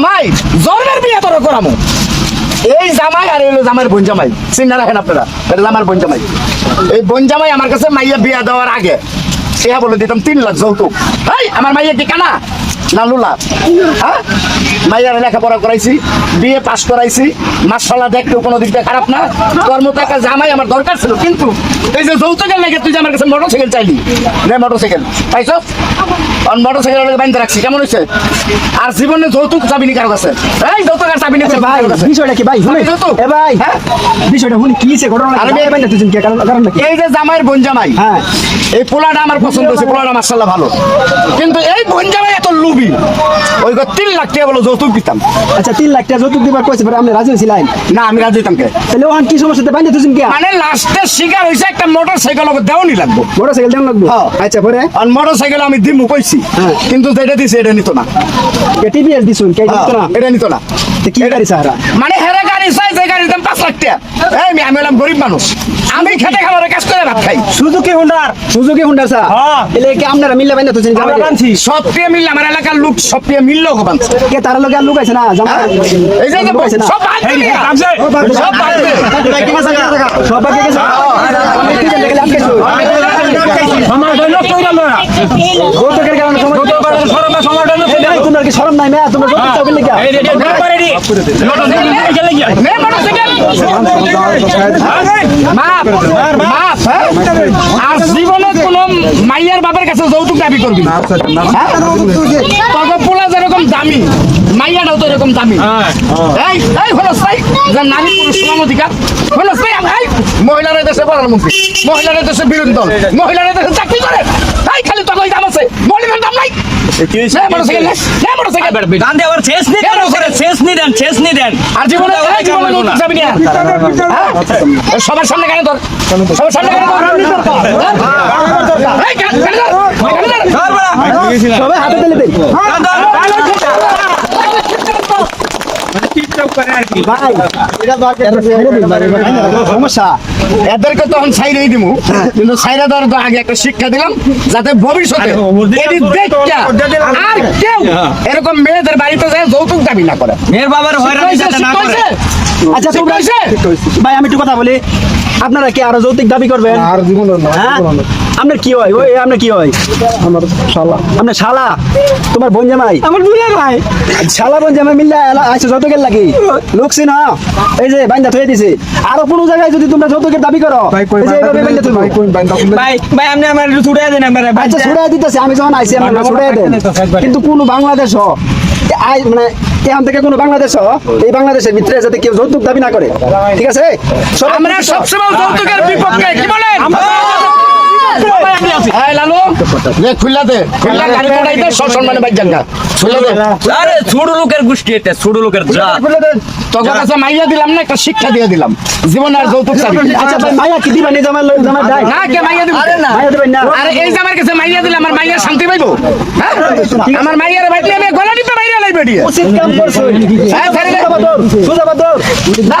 জামাই, জন্মের বিয়ে তোর করামো। এই জামাই আর এই হলো জামাইয়ের বোন জামাই। চিন্তা রাখেন আপনারা, এটা আমার বোন জামাই। এই বোন জামাই আমার কাছে মাইয়া বিয়া দেওয়ার আগে সে বলে দিতাম তিন লাখ যৌতুক। আমার মাইয়া দিকা কানা? না লুলা হ্যাঁ? মাইয়ার লেখাপড়া করাইছি বিয়ে পাস করাইছি। মাসাল্লাহ দেখতেও কোনো দিক দিয়ে খারাপ না। তোর মতো একটা জামাই আমার দরকার ছিল কিন্তু এই যে যৌতুকের লেগে তুই যে আমার কাছে মোটরসাইকেল চাইলি নে মোটরসাইকেল পাইছ? আর মোটরসাইকেল বাইন্ধে রাখছি কেমন হয়েছে? আর জীবনে যৌতুক চাবি নি কারও কাছে। এই যৌতুক আর চাবি নি আচ্ছা ভাই বিষয়টা কি ভাই শুনে? যৌতুক? এ ভাই হ্যাঁ? বিষয়টা শুনি কি হইছে ঘটনা আরে ভাই- ভাই তুই কারণ কারণ নাকি? এই যে জামাইয়ের বোন জামাই হ্যাঁ। এই পোলাটা আমার পছন্দ হয়েছে পোলাটা মার্শাল্লাহ ভালো। কিন্তু এই বোন জামাই এত লুবি ওই তিন লাখ টাকা বলো যৌতুক দিতাম। আচ্ছা তিন লাখ টাকা যৌতুক দিবার কইছে পরে আপনি রাজি হয়েছিলেন না আমি রাজি দিতাম কে? তাহলে ওখান কি সমস্যাতে বাইন্দে তুই কি? মানে লাস্টের শিকার হয়েছে একটা মোটর সাইকেল ওকে দেওয়ানি লাগবো। মোটরসাইকেল দেন লাগবে? হ্যাঁ। আচ্ছা পরে? আর মোটর সাইকেল আমি দিমু কইছি। হ্যাঁ। কিন্তু যেটা দিছে এটা নিত না। টিভিএস দিছুন কে হ্যাঁ, দিত না? এটা নিত না। তো কি গাড়ি সারা মানে হেরে গাড়ি চাই যে গাড়ির দাম পাঁচ লাখ টাকা। এই আমি হলাম গরিব মানুষ। আমি খেটে খাবার ভাত খাই সুজুকি হুন্ডার সুজুকি হুন্ডার স্যার হ্যাঁ। এলে কি আপনারা মিললে বাইন্দে তুই কি সব পেয়ে মিললে আমার এলাকার লোক সব পেয়ে মিললেও হবান কে তার লগে আর লোক আছে না জামা এই যে সব দে সব দে সব বাকি গেছে এই তোমরা কি নাই চাও কি মাপ মাপ হ্যাঁ? আর জীবনে কোন মাইয়ার বাপের কাছে যৌতুক দাবি করবি না। হ্যাঁ? তবে পোলা যেরকম দামি মাইয়াটাও তো এরকম দামি এই এই হলো সাই যে নারী পুরুষ সমান অধিকার। হলো সাই এই মহিলারা দেশে প্রধানমন্ত্রী মহিলারা দেশে বিরোধী দল মহিলারা দেশে চাকরি করে। তাই খালি তখন দাম আছে। মহিলার দাম নাই। Motorcycle motorcycle. শেষ দেন শেষ নি দেন। আর জীবনে জীবনে নতুন যাবি না। হ্যাঁ? সবার সামনে কেন তোর সবার সামনে কেন তোর এই কেন কেন কেন তোর? সবাই হাতে তুলে দেন ভাই এটা ছেড়ে দিন ভাই, এটা আগে একটা শিক্ষা দিলাম যাতে ভবিষ্যতে এরকম মেয়েদের বাড়িতে যৌতুক দাবি না করে মেয়ের? আচ্ছা? ভাই, আমি একটু কথা বলি আপনারা কি আরও যৌতুক দাবি করবেন? আর জীবন না হ্যাঁ? আপনার কি হয়? ওই আপনার কি হয়? আমার শালা। আপনার শালা? তোমার বোন জামাই? আমার বোন ভাই। শালা বোন জামাই মিললে আইসো যৌতুকের লাগি? লুকছি না এই যে বাইন্দা থয়ে দিছে। আরও কোনো জায়গায় যদি তোমরা যৌতুকের দাবি করো ভাই কই এই যে এইভাবে বাইন্দা তুলবো। ভাই কই বাইন্দা ভাই ভাই আপনি আমার ছুটে দেন আমার। আচ্ছা ছুড়ে দিতেছে। আমি যখন আইছি আমার ছুড়ে দেন। কিন্তু কোন বাংলাদেশ হ, আই মানে এখান থেকে কোনো বাংলাদেশ এই বাংলাদেশের ভিতরে যাতে কেউ যৌতুক দাবি না করে। ঠিক আছে? আমরা সবসময় যৌতুকের বিপক্ষে কি বলেন? মাইয়া দিলাম না একটা শিক্ষা দিয়ে দিলাম। জীবন আর যৌতুক আচ্ছা ভাই মায়া কি দিবা? নি জামাই লোক জামাই ডাই না কে মাইয়া দিব? মায়া দিবেন না। আরে এই যে আমার কাছে মাইয়া দিলে আমার মাইয়া শান্তি পাইবো? হ্যাঁ? আমার মাইয়ার আমি দিয়ে উচিত কাম করছ হ্যাঁ, ছেড়ে দে। বাদর সুজা বাদর না।